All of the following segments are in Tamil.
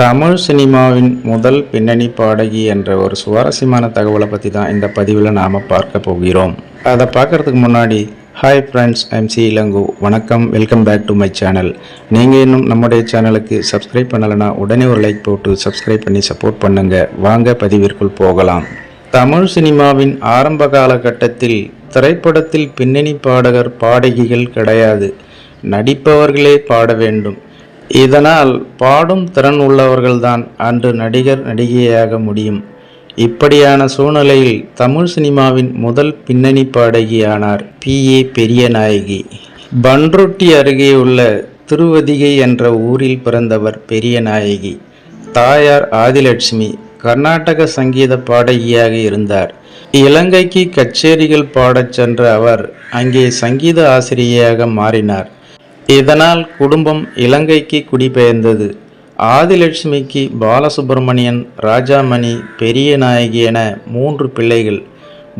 தமிழ் சினிமாவின் முதல் பின்னணி பாடகி என்ற ஒரு சுவாரஸ்யமான தகவலை பற்றி தான் இந்த பதிவில் நாம் பார்க்க போகிறோம். அதை பார்க்கறதுக்கு முன்னாடி hi friends I'm C Ilango. வணக்கம் welcome back to my channel நீங்கள் இன்னும் நம்முடைய சேனலுக்கு சப்ஸ்கிரைப் பண்ணலைன்னா உடனே ஒரு லைக் போட்டு சப்ஸ்கிரைப் பண்ணி சப்போர்ட் பண்ணுங்க. வாங்க பதிவிற்குள் போகலாம். தமிழ் சினிமாவின் ஆரம்ப காலகட்டத்தில் திரைப்படத்தில் பின்னணி பாடகர் பாடகிகள் கிடையாது. நடிப்பவர்களே பாட வேண்டும். இதனால் பாடும் திறன் உள்ளவர்கள்தான் அன்று நடிகர் நடிகையாக முடியும். இப்படியான சூழ்நிலையில் தமிழ் சினிமாவின் முதல் பின்னணி பாடகியானார் பி. ஏ. பெரியநாயகி. பன்ருட்டி அருகே உள்ள திருவதிகை என்ற ஊரில் பிறந்தவர் பெரியநாயகி. தாயார் ஆதிலட்சுமி கர்நாடக சங்கீத பாடகியாக இருந்தார். இலங்கைக்கு கச்சேரிகள் பாடச் சென்ற அவர் அங்கே சங்கீத ஆசிரியையாக மாறினார். இதனால் குடும்பம் இலங்கைக்கு குடிபெயர்ந்தது. ஆதிலட்சுமிக்கு பாலசுப்பிரமணியன் ராஜாமணி பெரிய நாயகி என மூன்று பிள்ளைகள்.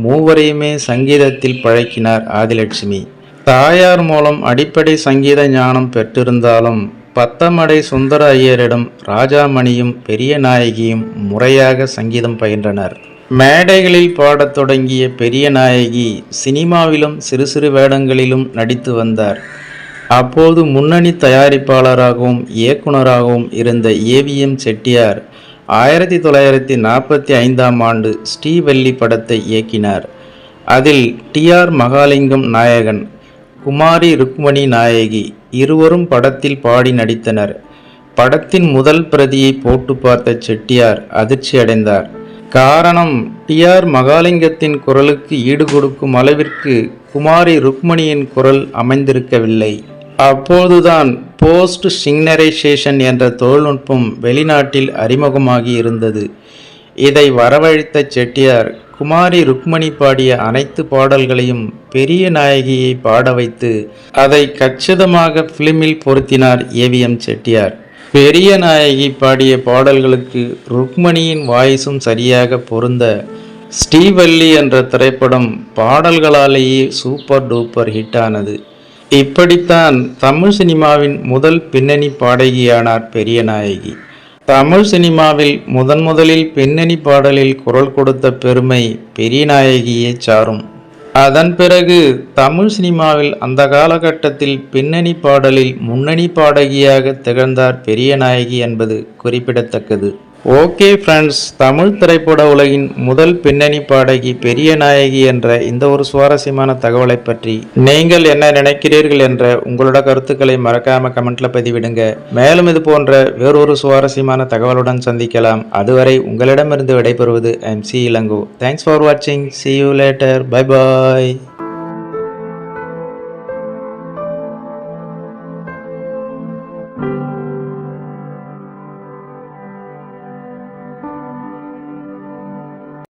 மூவரையுமே சங்கீதத்தில் பழக்கினார் ஆதிலட்சுமி. தாயார் மூலம் அடிப்படை சங்கீத ஞானம் பெற்றிருந்தாலும் பத்தமடை சுந்தர ஐயரிடம் ராஜாமணியும் பெரிய நாயகியும் முறையாக சங்கீதம் பயின்றனர். மேடைகளில் பாடத் தொடங்கிய பெரிய நாயகி சினிமாவிலும் சிறு சிறு வேடங்களிலும் நடித்து வந்தார். அப்போது முன்னணி தயாரிப்பாளராகவும் இயக்குனராகவும் இருந்த ஏவிஎம் செட்டியார் ஆயிரத்தி தொள்ளாயிரத்தி நாற்பத்தி ஐந்தாம் ஆண்டு ஸ்ரீவல்லி படத்தை இயக்கினார். அதில் டிஆர் மகாலிங்கம் நாயகன் குமாரி ருக்மணி நாயகி இருவரும் படத்தில் பாடி நடித்தனர். படத்தின் முதல் பிரதியை போட்டு பார்த்த செட்டியார் அதிர்ச்சி அடைந்தார். காரணம் டிஆர் மகாலிங்கத்தின் குரலுக்கு ஈடு கொடுக்கும் அளவிற்கு குமாரி ருக்மணியின் குரல் அமைந்திருக்கவில்லை. அப்போதுதான் போஸ்ட் சிக்னரைசேஷன் என்ற தொழில்நுட்பம் வெளிநாட்டில் அறிமுகமாகி இருந்தது. இதை வரவழைத்த செட்டியார் குமாரி ருக்மணி பாடிய அனைத்து பாடல்களையும் பெரிய நாயகியை பாட வைத்து அதை கச்சிதமாக பிலிமில் பொருத்தினார் ஏவிஎம் செட்டியார். பெரிய நாயகி பாடிய பாடல்களுக்கு ருக்மணியின் வாய்ஸும் சரியாக பொருந்த ஸ்ரீவல்லி என்ற திரைப்படம் பாடல்களாலேயே சூப்பர் டூப்பர் ஹிட் ஆனது இப்படித்தான் தமிழ் சினிமாவின் முதல் பின்னணி பாடகியானார் பெரிய நாயகி. தமிழ் சினிமாவில் முதன் முதலில் பின்னணி பாடலில் குரல் கொடுத்த பெருமை பெரிய நாயகியே சாரும். அதன் பிறகு தமிழ் சினிமாவில் அந்த காலகட்டத்தில் பின்னணி பாடலில் முன்னணி பாடகியாக திகழ்ந்தார் பெரிய நாயகி என்பது குறிப்பிடத்தக்கது. ஓகே ஃப்ரெண்ட்ஸ் தமிழ் திரைப்பட உலகின் முதல் பின்னணி பாடகி பெரிய நாயகி என்ற இந்த ஒரு சுவாரஸ்யமான தகவலை பற்றி நீங்கள் என்ன நினைக்கிறீர்கள் என்ற உங்களோட கருத்துக்களை மறக்காம கமெண்ட்ல பதிவிடுங்க. மேலும் இது போன்ற வேறொரு சுவாரஸ்யமான தகவலுடன் சந்திக்கலாம். அதுவரை உங்களிடமிருந்து விடைபெறுவது I'm C Ilango. Thanks for வாட்சிங் see you later bye bye